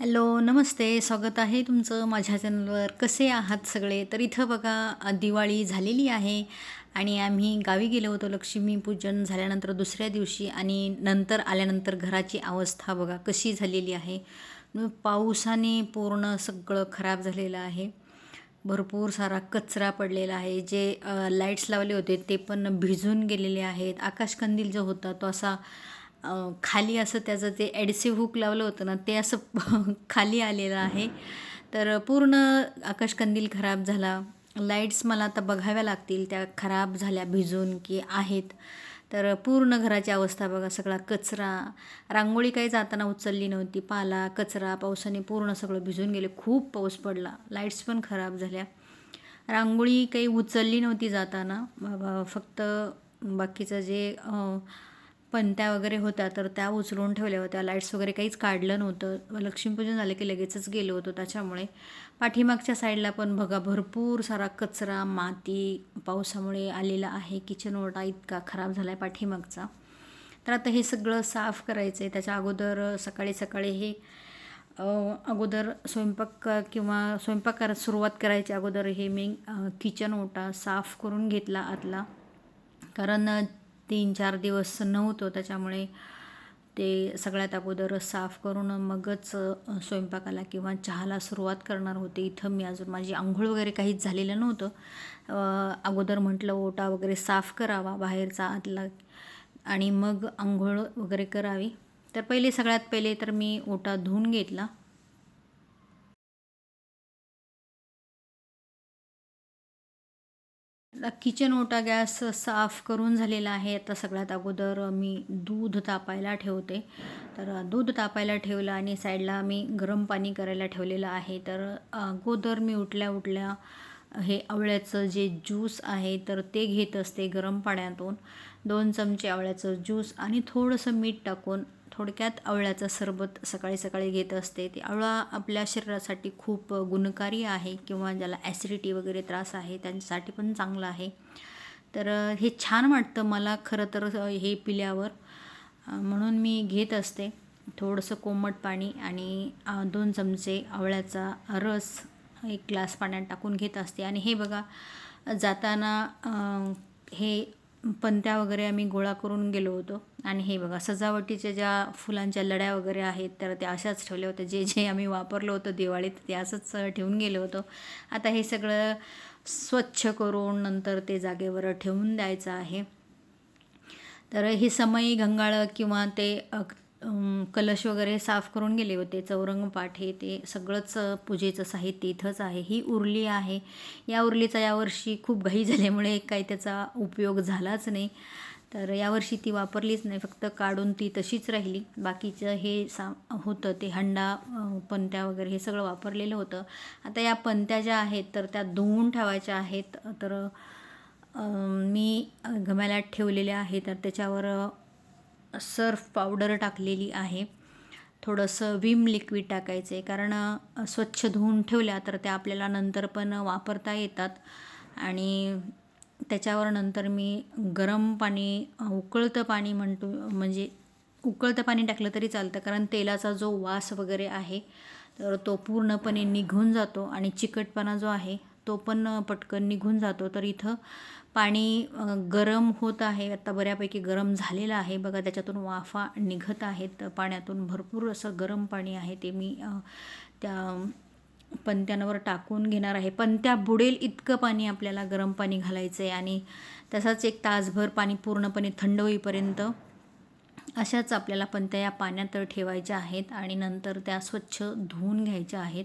Hello नमस्ते. स्वागत आहे तुमचं माझ्या चॅनलवर. कसे आहात सगळे? तर इथं बघा दिवाळी झालेली आहे आणि आम्ही गावी गेलो होतो. लक्ष्मीपूजन झाल्यानंतर दुसऱ्या दिवशी आणि नंतर आल्यानंतर घराची अवस्था बघा कशी झालेली आहे. पाऊसाने पावसाने पूर्ण सगळं खराब झालेलं आहे. भरपूर सारा कचरा पडलेला आहे. जे लाईट्स लावले होते ते पण भिजून गेलेले आहेत. आकाशकंदील जो होता तो असा खाली असं त्याचं ते ॲडिसिव्ह हुक लावलं होतं ना ते असं खाली आलेलं आहे. तर पूर्ण आकाशकंदील खराब झाला. लाईट्स मला आता बघाव्या लागतील त्या खराब झाल्या भिजून की आहेत. तर पूर्ण घराची अवस्था बघा सगळा कचरा. रांगोळी काही जाताना उचलली नव्हती पाला कचरा पावसाने पूर्ण सगळं भिजून गेले. खूप पाऊस पडला. लाईट्स पण खराब झाल्या. रांगोळी काही उचलली नव्हती जाताना. बाबा फक्त बाकीचं जे अ, पणत्या वगैरे होत्या तर त्या उचलून ठेवल्या होत्या. लाईट्स वगैरे काहीच काढलं नव्हतं. लक्ष्मीपूजन झालं की लगेचच गेलो होतो त्याच्यामुळे. पाठीमागच्या साईडला पण बघा भरपूर सारा कचरा माती पावसामुळे आलेला आहे. किचन ओटा इतका खराब झाला आहे पाठीमागचा. तर आता हे सगळं साफ करायचं आहे त्याच्या अगोदर सकाळी सकाळी हे अगोदर स्वयंपाक किंवा स्वयंपाक कर सुरुवात करायची अगोदर हे मी किचन ओटा साफ करून घेतला आतला. कारण तीन चार दिवस नव्हतो त्याच्यामुळे ते सगळ्यात अगोदर साफ करून मगच स्वयंपाकाला किंवा चहाला सुरुवात करणार होते. इथं मी अजून माझी आंघोळ वगैरे काहीच झालेलं नव्हतं. अगोदर म्हटलं ओटा वगैरे साफ करावा बाहेरचा आतला आणि मग आंघोळ वगैरे करावी. तर पहिले सगळ्यात पहिले तर मी ओटा धुवून घेतला. किचन ओटा गॅस साफ करून झालेला आहे. आता सगळ्यात अगोदर मी दूध तापायला ठेवते. तर दूध तापायला ठेवलं आणि साईडला मी गरम पाणी करायला ठेवलेलं आहे. तर अगोदर मी उठल्या उठल्या हे आवळ्याचं जे ज्यूस आहे तर ते घेत असते गरम पाण्यातून. दोन चमचे आवळ्याचं ज्यूस आणि थोडंसं मीठ टाकून थोडक्यात आवळ्याचं सरबत सकाळी सकाळी घेत असते. ते आवळा आपल्या शरीरासाठी खूप गुणकारी आहे किंवा ज्याला ॲसिडिटी वगैरे त्रास आहे त्यांच्यासाठी पण चांगलं आहे. तर हे छान वाटतं मला खरं तर हे पिल्यावर. म्हणून मी घेत असते. थोडंसं कोमट पाणी आणि दोन चमचे आवळ्याचा रस एक ग्लास पाण्यात टाकून घेत असते. आणि हे बघा जाताना हे पणत्या वगैरे आम्ही गोळा करून गेलो होतो. आणि हे बघा सजावटीच्या ज्या फुलांच्या लड्या वगैरे आहेत तर त्या अशाच ठेवल्या होत्या. जे जे आम्ही वापरलं होतं दिवाळीत ते असंच ठेवून गेलो होतो. आता हे सगळं स्वच्छ करून नंतर ते जागेवर ठेवून द्यायचं आहे. तर हे समयी घंगाळं किंवा ते कलश वगैरे साफ करून गेले होते. चौरंग हे ते सगळंच पूजेचं साहित्य इथंच आहे. ही उरली आहे. या उरलीचा यावर्षी खूप घाई झाल्यामुळे काही त्याचा उपयोग झालाच नाही. तर यावर्षी ती वापरलीच नाही. फक्त काढून ती तशीच राहिली. बाकीचं हे सा होतं ते हंडा पंत्या पणत्या वगैरे हे सगळं वापरलेलं होतं. आता या पणत्या ज्या आहेत तर त्या धुवून ठेवायच्या आहेत. तर मी घम्याला ठेवलेल्या आहेत. तर त्याच्यावर सर्फ पावडर टाकलेली आहे. थोडंसं विम लिक्विड टाकायचं आहे कारण स्वच्छ धुवून ठेवल्या तर त्या आपल्याला नंतर पण वापरता येतात. आणि त्याच्यावर नंतर मी गरम पाणी उकळतं पाणी म्हणतो म्हणजे उकळतं पाणी टाकलं तरी चालतं. कारण तेलाचा जो वास वगैरे आहे तर तो पूर्णपणे निघून जातो आणि चिकटपणा जो आहे तो पण पटकन निघून जातो. तर इथं पाणी गरम होत आहे. आत्ता बऱ्यापैकी गरम झालेलं आहे. बघा त्याच्यातून वाफा निघत आहेत. पाण्यातून भरपूर असं गरम पाणी आहे ते मी त्या पणत्यांवर टाकून घेणार आहे. पंत्या बुडेल इतकं पाणी आपल्याला गरम पाणी घालायचं आहे आणि तसाच एक तासभर पाणी पूर्णपणे थंड होईपर्यंत अशाच आपल्याला पंत्या या पाण्यात ठेवायच्या आहेत आणि नंतर त्या स्वच्छ धुवून घ्यायच्या आहेत.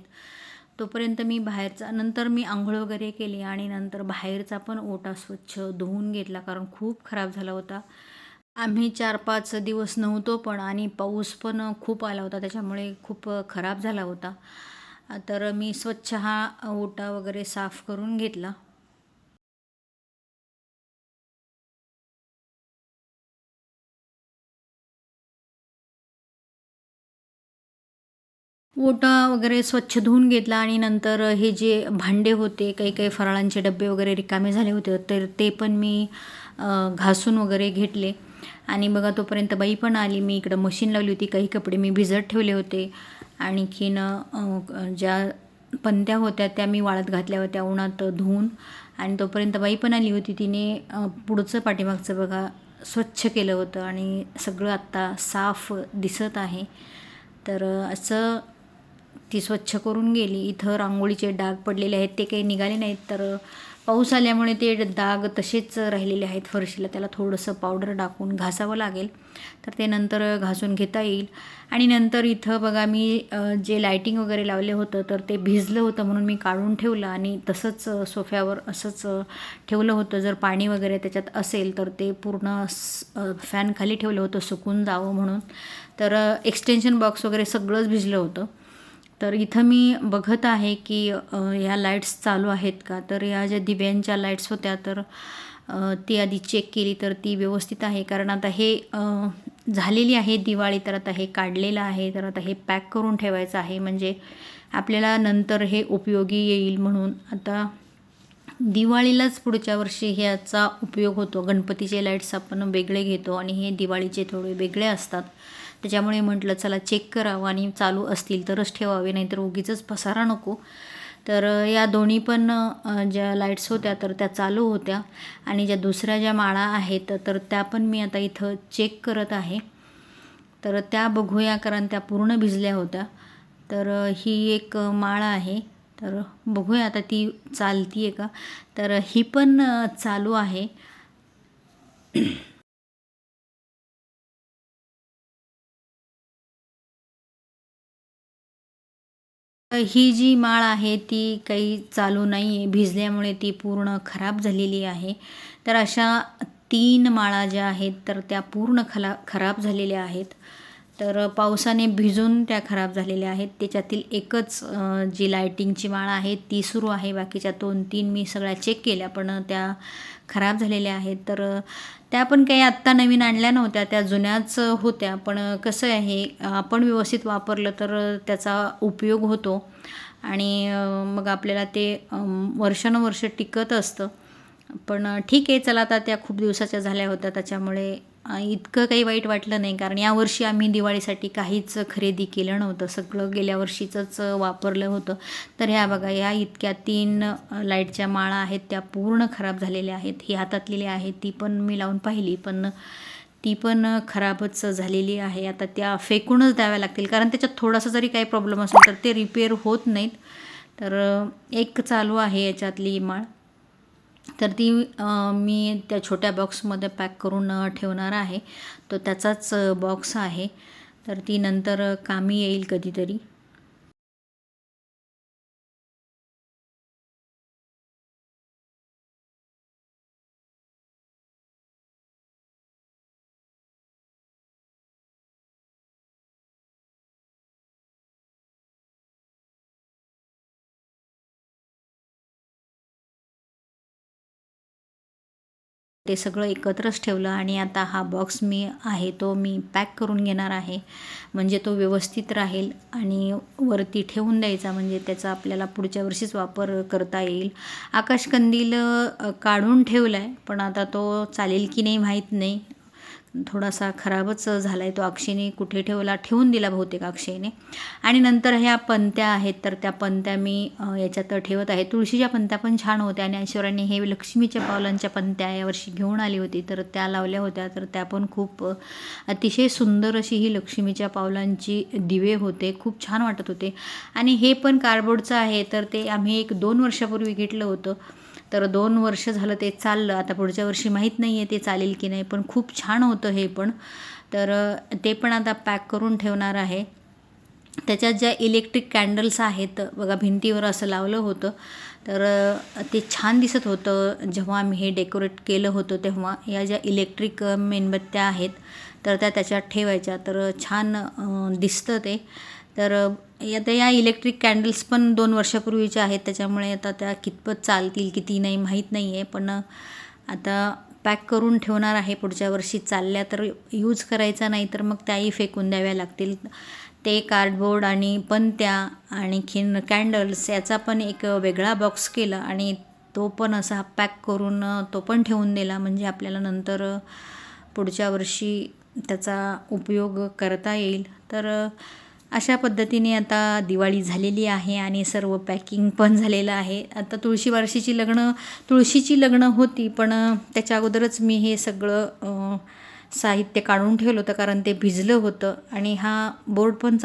तोपर्यंत मी बाहेरचा नंतर मी आंघोळ वगैरे केली आणि नंतर बाहेरचा पण ओटा स्वच्छ धुवून घेतला कारण खूप खराब झाला होता. आम्ही चार पाच दिवस नव्हतो पण आणि पाऊस पण खूप आला होता त्याच्यामुळे खूप खराब झाला होता. तर मी स्वच्छ हा ओटा वगैरे साफ करून घेतला. ओटा वगैरे स्वच्छ धुवून घेतला आणि नंतर हे जे भांडे होते काही काही फराळांचे डबे वगैरे रिकामे झाले होते तर ते पण मी घासून वगैरे घेतले. आणि बघा तोपर्यंत बाई पण आली. मी इकडं मशीन लावली होती काही कपडे मी भिजत ठेवले होते. आणखीन ज्या पंत्या होत्या त्या मी वाळत घातल्या होत्या उन्हात धुवून. आणि तोपर्यंत बाई पण आली होती. तिने पुढचं पाठीमागचं बघा स्वच्छ केलं होतं. आणि सगळं आत्ता साफ दिसत आहे. तर असं ती स्वच्छ करून गेली. इथं रांगोळीचे डाग पडलेले आहेत ते काही निघाले नाहीत. तर पाऊस आल्यामुळे ते डाग तसेच राहिलेले आहेत फरशीला. त्याला थोडंसं पावडर टाकून घासावं लागेल. तर ते नंतर घासून घेता येईल. आणि नंतर इथं बघा मी जे लायटिंग वगैरे लावले होतं तर ते भिजलं होतं म्हणून मी काढून ठेवलं. आणि तसंच सोफ्यावर असंच ठेवलं होतं. जर पाणी वगैरे त्याच्यात असेल तर ते पूर्ण फॅनखाली फॅन खाली ठेवलं होतं सुकून जावं म्हणून. तर एक्सटेन्शन बॉक्स वगैरे सगळंच भिजलं होतं. तर इथं मी बघत आहे की या ह्या लाईट्स चालू आहेत का? तर या ज्या दिव्यांच्या लाईट्स होत्या तर ती आधी चेक केली तर ती व्यवस्थित आहे. कारण आता हे झालेली आहे दिवाळी तर आता हे काढलेलं आहे. तर आता हे पॅक करून ठेवायचं आहे. म्हणजे आपल्याला नंतर हे उपयोगी येईल म्हणून. आता दिवाळीलाच पुढच्या वर्षी ह्याचा उपयोग होतो. गणपतीचे लाईट्स आपण वेगळे घेतो आणि हे दिवाळीचे थोडे वेगळे असतात. त्याच्यामुळे म्हटलं चला चेक करावं आणि चालू असतील तरच ठेवावे नाहीतर उगीच पसारा नको. तर या दोन्ही पण ज्या लाईट्स होत्या तर त्या चालू होत्या. आणि ज्या दुसऱ्या ज्या माळा आहेत तर त्या पण मी आता इथं चेक करत आहे. तर त्या बघूया कारण त्या पूर्ण भिजल्या होत्या. तर ही एक माळ आहे. तर बघूया आता ती चालती आहे का? तर ही पण चालू आहे. ही जी माळ आहे ती काही चालू नाही आहे भिजल्यामुळे ती पूर्ण खराब झालेली आहे. तर अशा तीन माळा ज्या आहेत तर त्या पूर्ण खला खराब झालेल्या आहेत. तर पावसाने भिजून त्या खराब झालेल्या आहेत. त्याच्यातील एकच जी लायटिंगची माळ आहे ती सुरू आहे. बाकीच्या दोन तीन मी सगळ्या चेक केल्या पण त्या खराब झालेल्या आहेत. तर त्या पण काही आत्ता नवीन आणल्या नव्हत्या. त्या जुन्याच होत्या. पण कसं आहे आपण व्यवस्थित वापरलं तर त्याचा उपयोग होतो. आणि मग आपल्याला ते वर्षानुवर्ष टिकत असतं. पण ठीक आहे चला आता त्या खूप दिवसाच्या झाल्या होत्या. त्याच्यामुळे इतकं काही वाईट वाटलं नाही कारण यावर्षी आम्ही दिवाळीसाठी काहीच खरेदी केलं नव्हतं. सगळं गेल्या वर्षीचंच वापरलं होतं. तर ह्या बघा या इतक्या तीन लाईटच्या माळा आहेत त्या पूर्ण खराब झालेल्या आहेत. ही हातातलेली आहे ती पण मी लावून पाहिली पण ती पण खराबच झालेली आहे. आता त्या फेकूनच द्याव्या लागतील कारण त्याच्यात थोडासा जरी काही प्रॉब्लेम असेल तर ते रिपेअर होत नाहीत. तर एक चालू आहे याच्यातली माळ. तर ती मी त्या छोट्या बॉक्समध्ये पॅक करून ठेवणार आहे. तो त्याचाच बॉक्स आहे. तर ती नंतर कामी येईल कधीतरी. ते सगळं एकत्रच ठेवलं आणि आता हा बॉक्स मी आहे तो मी पॅक करून घेणार आहे. म्हणजे तो व्यवस्थित राहील आणि वरती ठेवून द्यायचा म्हणजे त्याचा आपल्याला पुढच्या वर्षीच वापर करता येईल. आकाशकंदील काढून ठेवला आहे पण आता तो चालेल की नाही माहीत नाही. थोडासा खराबच झाला आहे तो अक्षयने कुठे ठेवला? ठेवून दिला बहुतेक अक्षयने. आणि नंतर ह्या पंत्या आहेत तर त्या पंत्या मी याच्यात ठेवत आहे. तुळशीच्या पंत्या पण छान होत्या आणि ऐश्वर्याने हे लक्ष्मीच्या पावलांच्या पंत्या यावर्षी घेऊन आली होती. तर त्या लावल्या होत्या. तर त्या पण खूप अतिशय सुंदर अशी ही लक्ष्मीच्या पावलांची दिवे होते. खूप छान वाटत होते. आणि हे पण कार्डबोर्डचं आहे. तर ते आम्ही एक दोन वर्षापूर्वी घेतलं होतं. तर दोन वर्ष झालं ते चाललं. आता पुढच्या वर्षी माहीत नाही आहे ते चालेल की नाही पण खूप छान होतं हे पण. तर ते पण आता पॅक करून ठेवणार आहे. त्याच्यात ज्या इलेक्ट्रिक कॅन्डल्स आहेत बघा भिंतीवर असं लावलं होतं. तर ते छान दिसत होतं. जेव्हा आम्ही हे डेकोरेट केलं होतं तेव्हा या ज्या इलेक्ट्रिक मेणबत्त्या आहेत तर त्या त्याच्यात ठेवायच्या. तर छान दिसतं ते. तर आता या इलेक्ट्रिक कॅन्डल्स पण दोन वर्षापूर्वीच्या आहेत त्याच्यामुळे आता त्या कितपत चालतील किती नाही माहीत नाही आहे पण आता पॅक करून ठेवणार आहे पुढच्या वर्षी. चालल्या तर यूज करायचा नाही तर मग त्याही फेकून द्याव्या लागतील. ते कार्डबोर्ड आणि पण त्या आणखीन कॅन्डल्स याचा पण एक वेगळा बॉक्स केला आणि तो पण असा पॅक करून तो पण ठेवून दिला. म्हणजे आपल्याला नंतर पुढच्या वर्षी त्याचा उपयोग करता येईल. तर अशा पद्धतीने आता दिवाळी झालेली आहे आणि सर्व पॅकिंग पण झालेलं आहे. आता तुळशी वारशीची लग्न तुळशीची लग्न होती पण त्याच्या अगोदरच मी हे सगळं साहित्य काढून ठेवलं होतं कारण ते भिजलं होतं आणि हा बोर्ड पण चा